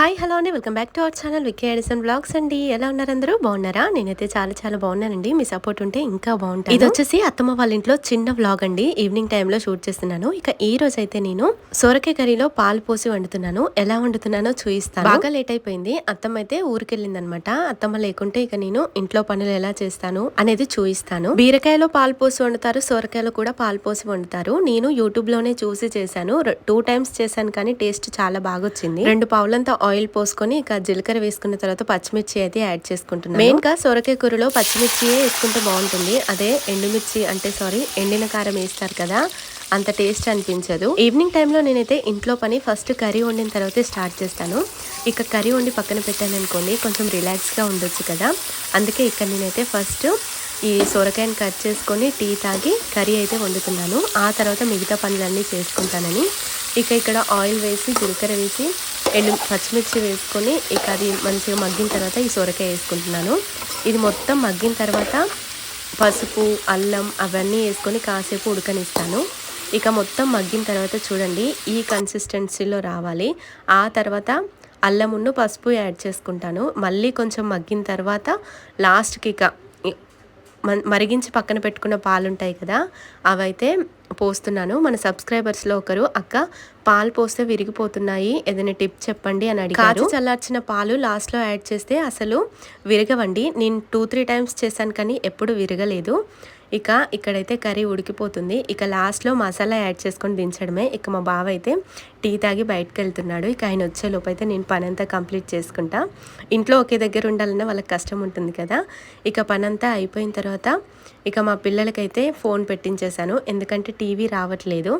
Hi hello అండి. Welcome back to our channel Vicky Edison blogs అండి. ఎలా ఉన్నారు అందరూ? బాగున్నారా? నేనైతే చాలా చాలా బాగున్నానండి. మీ సపోర్ట్ ఉంటే ఇంకా బాగుంటుంది ఇది వచ్చేసి అత్తమ్మ వాళ్ళ ఇంట్లో చిన్న వ్లాగ్ అండి. ఈవినింగ్ టైంలో షూట్ చేస్తున్నాను. ఇక ఈ రోజు అయితే నేను సొరకాయ కర్రీలో పాలు పోసి వండుతున్నాను. ఎలా వండుతున్నానో చూపిస్తాను. బాగా లేట్ అయిపోయింది. అత్తమ్మ అయితే ఊరికెళ్ళింది అనమాట అత్తమ్మ లేకుంటే ఇక నేను ఇంట్లో పనులు ఎలా చేస్తాను అనేది చూపిస్తాను. బీరకాయలో పాలు పోసి వండుతారు. సొరకాయలో కూడా పాలు పోసి వండుతారు. నేను యూట్యూబ్లోనే చూసి చేశాను. టూ టైమ్స్ చేశాను కానీ టేస్ట్ చాలా బాగా వచ్చింది రెండు పావులంతా ఆయిల్ పోసుకొని ఇక జీలకర్ర వేసుకున్న తర్వాత పచ్చిమిర్చి అయితే యాడ్ చేసుకుంటున్నాను. మెయిన్గా సొరకాయ కూరలో పచ్చిమిర్చి వేసుకుంటే బాగుంటుంది. అదే ఎండుమిర్చి అంటే సారీ ఎండిన కారం వేస్తారు కదా అంత టేస్ట్ అనిపించదు. ఈవినింగ్ టైంలో నేనైతే ఇంట్లో పని ఫస్ట్ కర్రీ వండిన తర్వాతే స్టార్ట్ చేస్తాను. ఇక కర్రీ వండి పక్కన పెట్టాను అనుకోండి కొంచెం రిలాక్స్గా ఉండొచ్చు కదా. అందుకే ఇక్కడ నేనైతే ఫస్ట్ ఈ సొరకాయని కట్ చేసుకొని టీ తాగి కర్రీ అయితే వండుతున్నాను. ఆ తర్వాత మిగతా పనులన్నీ చేసుకుంటానని. ఇక ఇక్కడ ఆయిల్ వేసి జీలకర్ర వేసి ఎండు పచ్చిమిర్చి వేసుకొని ఇక అది మంచిగా మగ్గిన తర్వాత ఈ సొరకాయ వేసుకుంటున్నాను. ఇది మొత్తం మగ్గిన తర్వాత పసుపు అల్లం అవన్నీ వేసుకొని కాసేపు ఉడకనిస్తాను. ఇక మొత్తం మగ్గిన తర్వాత చూడండి ఈ కన్సిస్టెన్సీలో రావాలి. ఆ తర్వాత అల్లమును పసుపు యాడ్ చేసుకుంటాను. మళ్ళీ కొంచెం మగ్గిన తర్వాత లాస్ట్కి ఇక మరిగించి పక్కన పెట్టుకున్న పాలు ఉంటాయి కదా అవైతే పోస్తున్నాను. మన సబ్స్క్రైబర్స్లో ఒకరు అక్క పాలు పోస్తే విరిగిపోతున్నాయి. ఏదైనా టిప్ చెప్పండి అని అడిగారు. చల్లార్చిన పాలు లాస్ట్లో యాడ్ చేస్తే అసలు విరగవండి. నేను టూ త్రీ టైమ్స్ చేశాను కానీ ఎప్పుడు విరగలేదు. ఇక ఇక్కడైతే కర్రీ ఉడికిపోతుంది. ఇక లాస్ట్లో మసాలా యాడ్ చేసుకొని దించడమే. ఇక మా బావ అయితే టీ తాగి బయటకు వెళ్తున్నాడు. ఇక ఆయన వచ్చేలోపు అయితే నేను పని అంతా కంప్లీట్ చేసుకుంటా. ఇంట్లో ఒకే దగ్గర ఉండాలన్నా వాళ్ళకి కష్టం ఉంటుంది కదా. ఇక పని అంతా అయిపోయిన తర్వాత ఇక మా పిల్లలకైతే ఫోన్ పెట్టించేశాను. ఎందుకంటే టీవీ రావట్లేదు.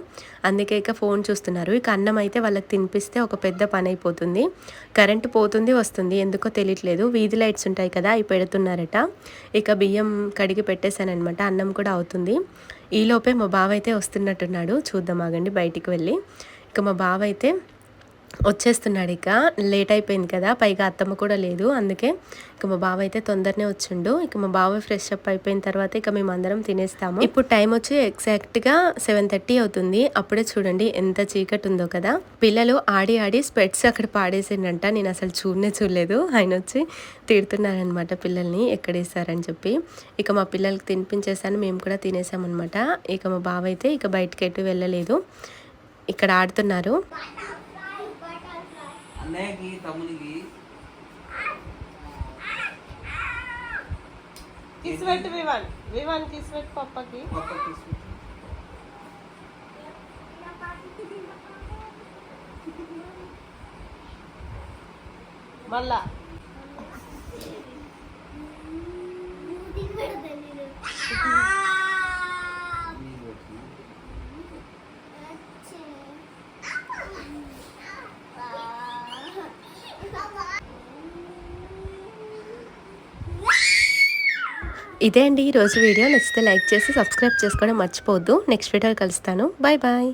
అందుకే ఇక ఫోన్ చూస్తున్నారు. ఇక అన్నం అయితే వాళ్ళకి తినిపిస్తే ఒక పెద్ద పని అయిపోతుంది కరెంటు పోతుంది వస్తుంది. ఎందుకో తెలియట్లేదు. వీధి లైట్స్ ఉంటాయి కదా అవి పెడుతున్నారట. ఇక బియ్యం కడిగి పెట్టేశానమాట అన్నం కూడా అవుతుంది. ఈలోపే మా బావ అయితే వస్తున్నట్టున్నాడు. చూద్దాం ఆగండి బయటికి వెళ్ళి. ఇక మా బావ అయితే వచ్చేస్తున్నాడు ఇక. లేట్ అయిపోయింది కదా పైగా అత్తమ్మ కూడా లేదు. అందుకే ఇక మా బావ అయితే తొందరనే వచ్చిండు. ఇక మా బావ ఫ్రెష్ అప్ అయిపోయిన తర్వాత ఇక మేము అందరం తినేస్తాము. ఇప్పుడు టైం వచ్చి ఎగ్జాక్ట్గా సెవెన్ థర్టీ అవుతుంది. అప్పుడే చూడండి ఎంత చీకటి ఉందో కదా. పిల్లలు ఆడి ఆడి స్పెట్స్ అక్కడ పాడేసిండంట. నేను అసలు చూడనే చూడలేదు. ఆయన వచ్చి తిడుతున్నారనమాట పిల్లల్ని ఎక్కడేసారని చెప్పి. ఇక మా పిల్లలకి తినిపించేసాను. మేము కూడా తినేసామన్నమాట. ఇక మా బావ అయితే ఇక బయటకి ఎటు వెళ్ళలేదు. ఇక్కడ ఆడుతున్నారు. అన్నయ్యకి తమ్మునికి కిస్ పెట్టు వివాన్ వివాన్ కిస్ పెట్టు పప్పకి పక్కకి మళ్ళా ఇదే అండి ఈరోజు వీడియో. నచ్చితే లైక్ చేసి సబ్స్క్రైబ్ చేసుకోవడం మర్చిపోవద్దు. నెక్స్ట్ వీడియో కలుస్తాను. Bye bye.